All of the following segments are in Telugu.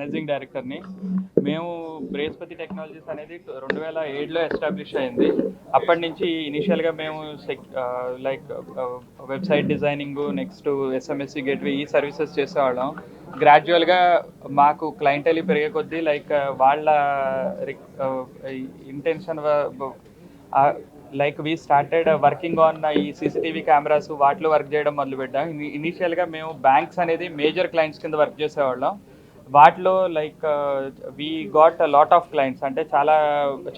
మేనేజింగ్ డైరెక్టర్ని మేము బృహస్పతి టెక్నాలజీస్ అనేది రెండు వేల ఏడులో ఎస్టాబ్లిష్ అయింది. అప్పటి నుంచి ఇనిషియల్గా మేము check like website designing next SMSC gateway ఈ సర్వీసెస్ చేసేవాళ్ళం. గ్రాడ్యువల్గా మాకు క్లయింటెల్ పెరిగే కొద్దీ లైక్ వాళ్ళ intention like we started working on ఈ సీసీటీవీ కెమెరాస్ వాటిలో వర్క్ చేయడం మొదలుపెట్టాం. ఇనీషియల్గా మేము బ్యాంక్స్ అనేది మేజర్ క్లయింట్స్ కింద వర్క్ చేసేవాళ్ళం. వాటిలో like we got lot of clients అంటే చాలా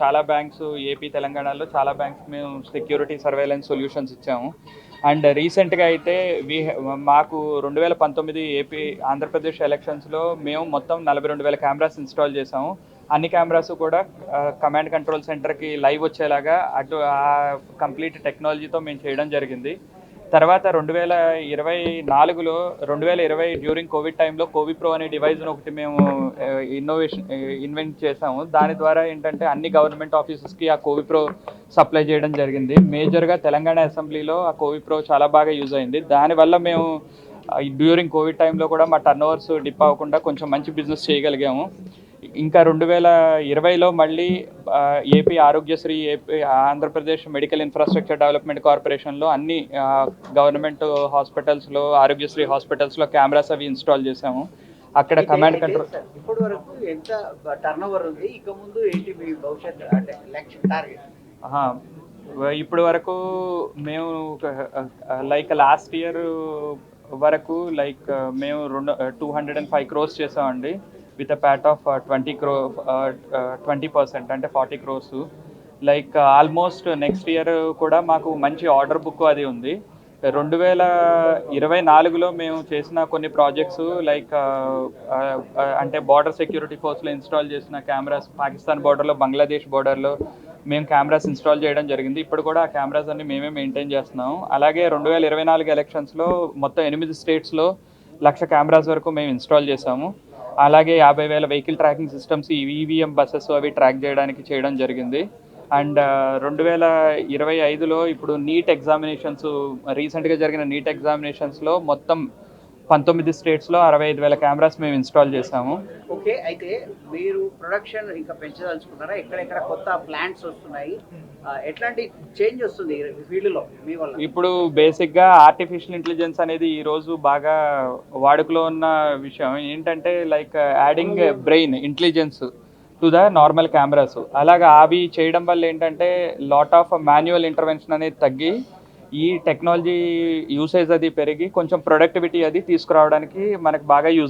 చాలా బ్యాంక్స్ ఏపీ తెలంగాణలో చాలా బ్యాంక్స్ మేము సెక్యూరిటీ సర్వేలెన్స్ సొల్యూషన్స్ ఇచ్చాము. అండ్ రీసెంట్గా అయితే వీ మాకు రెండు వేల పంతొమ్మిది ఏపీ ఆంధ్రప్రదేశ్ ఎలక్షన్స్లో మేము మొత్తం నలభై రెండు వేల కెమెరాస్ ఇన్స్టాల్ చేసాము అన్ని కెమెరాస్ కూడా కమాండ్ కంట్రోల్ సెంటర్కి లైవ్ వచ్చేలాగా అటు ఆ కంప్లీట్ టెక్నాలజీతో మేము చేయడం జరిగింది. తర్వాత రెండు వేల ఇరవై నాలుగులో రెండు వేల ఇరవై డ్యూరింగ్ కోవిడ్ టైంలో కోవి ప్రో అనే డివైజ్ను ఒకటి మేము ఇన్నోవేషన్ ఇన్వెంట్ చేసాము దాని ద్వారా ఏంటంటే అన్ని గవర్నమెంట్ ఆఫీసెస్కి ఆ కోవి ప్రో సప్లై చేయడం జరిగింది. మేజర్గా తెలంగాణ అసెంబ్లీలో ఆ కోవి ప్రో చాలా బాగా యూజ్ అయింది. దానివల్ల మేము డ్యూరింగ్ కోవిడ్ టైంలో కూడా మా టర్న్ ఓవర్స్ డిప్ అవ్వకుండా కొంచెం మంచి బిజినెస్ చేయగలిగాము. ఇంకా రెండు వేల ఇరవైలో మళ్ళీ AP Aarogyasri AP Andhra Pradesh medical infrastructure development కార్పొరేషన్లో అన్ని గవర్నమెంట్ హాస్పిటల్స్లో ఆరోగ్యశ్రీ హాస్పిటల్స్లో కెమెరాస్ అవి ఇన్స్టాల్ చేసాము అక్కడ కమాండ్ కంట్రోల్ ఇప్పటి వరకు ఎంత టర్న్ ఓవర్ ఉంది ఇక ముందు ఏంటి మీ భవిష్యత్ అంటే లక్ష్యం టార్గెట్ ఆహా. ఇప్పటి వరకు మేము లైక్ లాస్ట్ ఇయర్ వరకు లైక్ మేము రెండు two hundred and five crores చేసామండి with a PAT of twenty crore twenty percent అంటే forty crores like almost next year కూడా మాకు మంచి ఆర్డర్ బుక్ అది ఉంది. రెండు వేల ఇరవై నాలుగులో మేము చేసిన కొన్ని projects like uh, uh, uh, అంటే బార్డర్ సెక్యూరిటీ ఫోర్స్లో ఇన్స్టాల్ చేసిన కెమెరాస్ పాకిస్తాన్ బార్డర్లో బంగ్లాదేశ్ బార్డర్లో మేము కెమెరాస్ ఇన్స్టాల్ చేయడం జరిగింది. ఇప్పుడు కూడా ఆ కెమెరాస్ అన్ని మేమే మెయింటైన్ చేస్తున్నాం. అలాగే రెండు వేల ఇరవై నాలుగు ఎలక్షన్స్లో మొత్తం ఎనిమిది స్టేట్స్లో లక్ష కెమెరాస్ వరకు మేము ఇన్స్టాల్ చేసాము అలాగే యాభై వేల vehicle tracking systems EVM buses అవి ట్రాక్ చేయడానికి చేయడం జరిగింది. అండ్ uh, రెండు వేల ఇరవై ఐదులో ఇప్పుడు నీట్ ఎగ్జామినేషన్స్ రీసెంట్గా జరిగిన నీట్ ఎగ్జామినేషన్స్లో మొత్తం పంతొమ్మిది స్టేట్స్లో అరవై ఐదు వేల కెమెరాస్ మేము ఇన్స్టాల్ చేసాము ఓకే అయితే మీరు ప్రొడక్షన్ ఇంకా పెంచదలుచుకున్నారా? ఎక్కడెక్కడ కొత్త ప్లాంట్స్ వస్తున్నాయి? ఎట్లాంటి చేంజ్ వస్తుంది ఫీల్డ్లో మీ వల్ల? ఇప్పుడు బేసిక్గా ఆర్టిఫిషియల్ ఇంటెలిజెన్స్ అనేది ఈ రోజు బాగా వాడుకలో ఉన్న విషయం. ఏంటంటే like adding brain intelligence to the normal cameras అలాగా అవి చేయడం వల్ల ఏంటంటే లాట్ ఆఫ్ మాన్యువల్ ఇంటర్వెన్షన్ అనేది తగ్గి ఈ టెక్నాలజీ యూసేజ్ అది పెరిగి కొంచెం ప్రొడక్టివిటీ అది తీసుకురావడానికి మనకు బాగా యూజ్